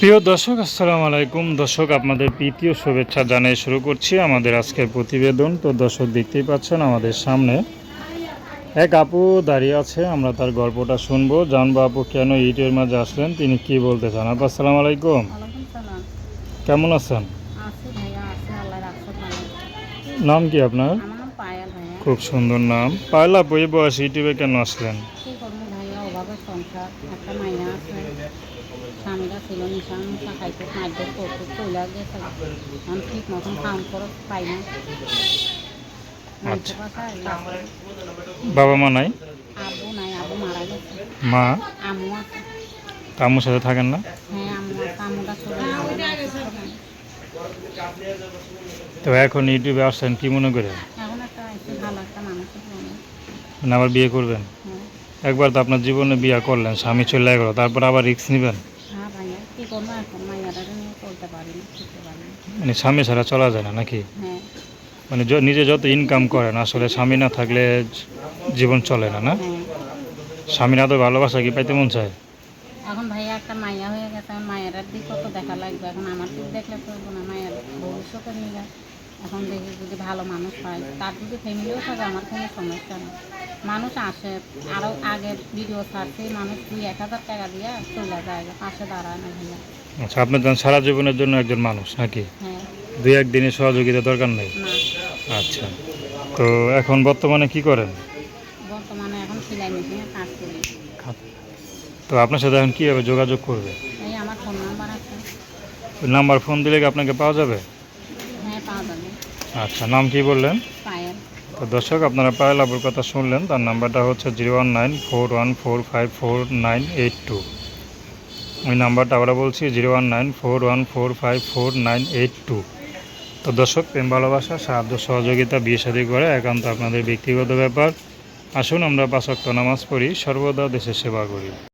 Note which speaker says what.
Speaker 1: প্রিয় দর্শক আসসালামু আলাইকুম। দর্শক আপনাদের প্রীতীয় শুভেচ্ছা জানিয়ে শুরু করছি আমাদের আজকের প্রতিবেদন। তো দর্শক দেখতেই পাচ্ছেন আমাদের সামনে এক আপু দাঁড়িয়ে আছে। আমরা তার গল্পটা শুনব। জানব আপু কেন ইটের মাঝে আসলেন? তিনি কি বলতে চান? আপু আসসালামু আলাইকুম। কেমন আছেন? নাম কি আপনার? খুব সুন্দর নাম। পায়লা বই বয়স ইউটিউবে কেন আসলেন?
Speaker 2: ছিল খাইতে মারধর করতে চলে গেছে আমি ঠিক মতন খাওয়ান খরচ পাই না।
Speaker 1: আচ্ছা। বাবা মা নাই?
Speaker 2: আব্বু নাই আব্বু মারা গেছে।
Speaker 1: মা?
Speaker 2: আম্মু আছে।
Speaker 1: আম্মুর সাথে থাকেন না?
Speaker 2: হ্যাঁ আম্মুটা
Speaker 1: তো এখন ইউটিউবে আসছেন কি মনে করে? মানে আবার বিয়ে করবেন?
Speaker 2: হ্যাঁ।
Speaker 1: একবার তো আপনার জীবনে বিয়ে করলেন স্বামী চলে গেল তারপর আবার রিস্ক নেবেন
Speaker 2: হ্যাঁ ভাইয়া কী করব এখন মাইয়াটা নিয়ে চলতে পারি না শিখতে পারি। না
Speaker 1: মানে স্বামী ছাড়া চলা যায় না নাকি?
Speaker 2: হ্যাঁ।
Speaker 1: মানে নিজে যত ইনকাম করেন আসলে স্বামী না থাকলে জীবন চলে না না?
Speaker 2: হ্যাঁ।
Speaker 1: স্বামী না তো ভালোবাসা কি পাইতে মন চায়?
Speaker 2: এখন ভাইয়া একটা মাইয়া হয়ে গেছে দিক কত দেখা লাগবে? এখন আমার দিক দেখলে তো না মায়ের ভবিষ্যতে নিয়ে এখন দেখি যদি ভালো মানুষ পাই তার যদি ফ্যামিলিও থাকে আমার কোনো সমস্যা নেই। মানুষ আসে আরও আগে ভিডিও ছাড়ছে মানুষ দুই এক হাজার টাকা দিয়ে চলে যায় পাশে দাঁড়ায় না ভাইয়া।
Speaker 1: আচ্ছা আপনি তো সারা জীবনের জন্য একজন মানুষ নাকি?
Speaker 2: হ্যাঁ।
Speaker 1: দুই একদিনের সহযোগিতা দরকার নেই? আচ্ছা তো এখন বর্তমানে কি করেন?
Speaker 2: বর্তমানে এখন সেলাই মেশিনে কাজ করি।
Speaker 1: তো আপনার সাথে এখন কীভাবে যোগাযোগ করবে?
Speaker 2: এই আমার ফোন নাম্বার আছে।
Speaker 1: নাম্বার ফোন দিলে কি আপনাকে পাওয়া যাবে?
Speaker 2: হ্যাঁ পাওয়া যাবে।
Speaker 1: আচ্ছা নাম কি বললেন?
Speaker 2: পায়েল।
Speaker 1: তো দর্শক আপনারা পায়েল আবুর কথা শুনলেন তার নাম্বারটা হচ্ছে zero one nine four one four five four nine eight two. ওই নাম্বারটা আবার বলছি zero one nine four one four five four nine eight two. তো দর্শক, প্রেম, ভালোবাসা, সাহায্য, সহযোগিতা, বিয়ে সাদী করে একান্ত আপনাদের ব্যক্তিগত ব্যাপার। আসুন আমরা পাঁচক্ত নামাজ পড়ি, সর্বদা দেশের সেবা করি।